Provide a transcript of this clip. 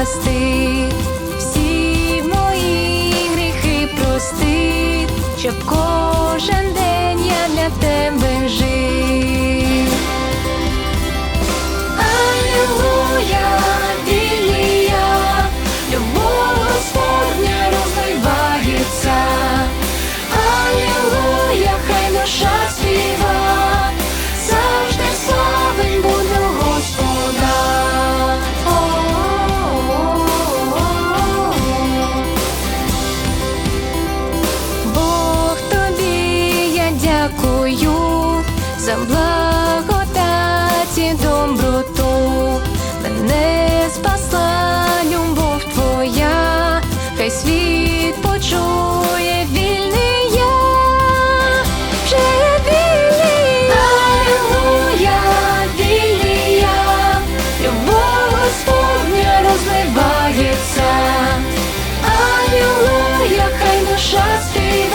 прости, всі мої гріхи прости, щоб кожен день за благодать і доброту. Мене спасла любов твоя, хай світ почує вільний я, вже вільний. Я, Аллилуйя, я, любов Господня розливається, Аллилуйя, хай душа співає.